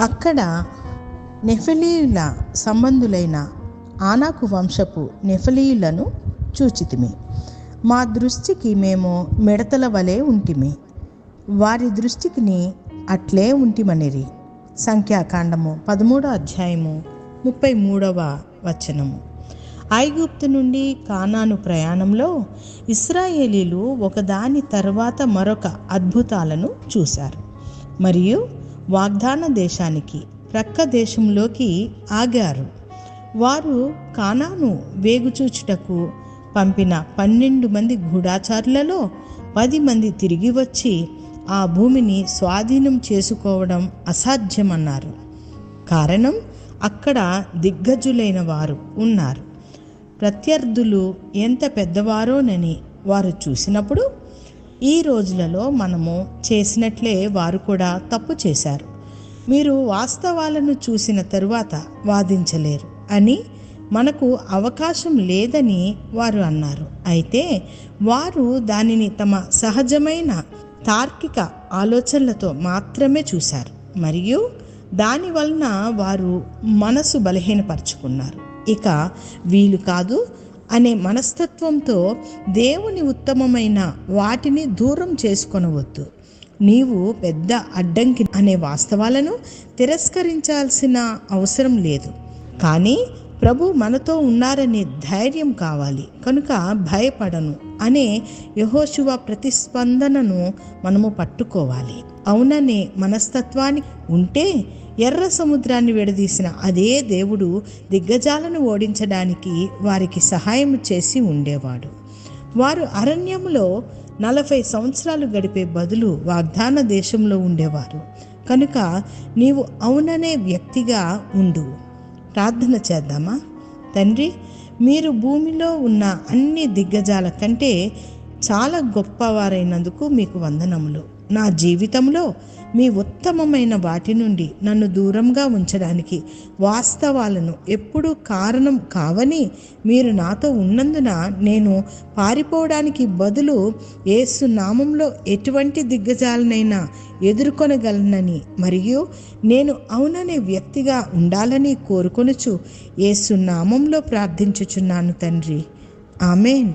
అక్కడ నెఫలీయుల సంబంధులైన ఆనాకు వంశపు నెఫలీయులను చూచితిమి. మా దృష్టికి మేము మిడతల వలె ఉంటిమి. వారి దృష్టికి అట్లే ఉంటిమనిరి. సంఖ్యాకాండము పదమూడో అధ్యాయము ముప్పై మూడవ వచనము. ఐగుప్తు నుండి కానాను ప్రయాణంలో ఇస్రాయేలీలు ఒకదాని తర్వాత మరొక అద్భుతాలను చూశారు. మరియు వాగ్దాన దేశానికి ప్రక్క దేశంలోకి ఆగారు. వారు కానాను వేగుచూచుటకు పంపిన పన్నెండు మంది గూఢాచారులలో పది మంది తిరిగి వచ్చి ఆ భూమిని స్వాధీనం చేసుకోవడం అసాధ్యమన్నారు. కారణం అక్కడ దిగ్గజులైన వారు ఉన్నారు. ప్రత్యర్థులు ఎంత పెద్దవారోనని వారు చూసినప్పుడు ఈ రోజులలో మనము చేసినట్లే వారు కూడా తప్పు చేశారు. మీరు వాస్తవాలను చూసిన తరువాత వాదించలేరు అని మనకు అవకాశం లేదని వారు అన్నారు. అయితే వారు దానిని తమ సహజమైన తార్కిక ఆలోచనలతో మాత్రమే చూశారు. మరియు దాని వలన వారు మనసు బలహీనపరుచుకున్నారు. ఇక వీలు కాదు అనే మనస్తత్వంతో దేవుని ఉత్తమమైన వాటిని దూరం చేసుకొనవద్దు. నీవు పెద్ద అడ్డంకి అనే వాస్తవాలను తిరస్కరించాల్సిన అవసరం లేదు. కానీ ప్రభు మనతో ఉన్నారనే ధైర్యం కావాలి. కనుక భయపడను. అనే యహోశువ ప్రతిస్పందనను మనము పట్టుకోవాలి. అవుననే మనస్తత్వాన్ని ఉంటే ఎర్ర సముద్రాన్ని విడదీసిన అదే దేవుడు దిగ్గజాలను ఓడించడానికి వారికి సహాయం చేసి ఉండేవాడు. వారు అరణ్యంలో నలభై సంవత్సరాలు గడిపే బదులు వాగ్దాన దేశంలో ఉండేవారు. కనుక నీవు అవుననే వ్యక్తిగా ఉండు. ప్రార్థన చేద్దామా? తండ్రి మీరు భూమిలో ఉన్న అన్ని దిగ్గజాల కంటే చాలా గొప్పవారైనందుకు మీకు వందనములు. నా జీవితంలో మీ ఉత్తమమైన వాటి నుండి నన్ను దూరంగా ఉంచడానికి వాస్తవాలను ఎప్పుడూ కారణం కావని మీరు నాతో ఉన్నందున నేను పారిపోవడానికి బదులు ఏసు నామంలో ఎటువంటి దిగ్గజాలనైనా ఎదుర్కొనగలనని మరియు నేను అవుననే వ్యక్తిగా ఉండాలని కోరుకొనుచు ఏసు నామంలో ప్రార్థించుచున్నాను తండ్రి. ఆమెన్.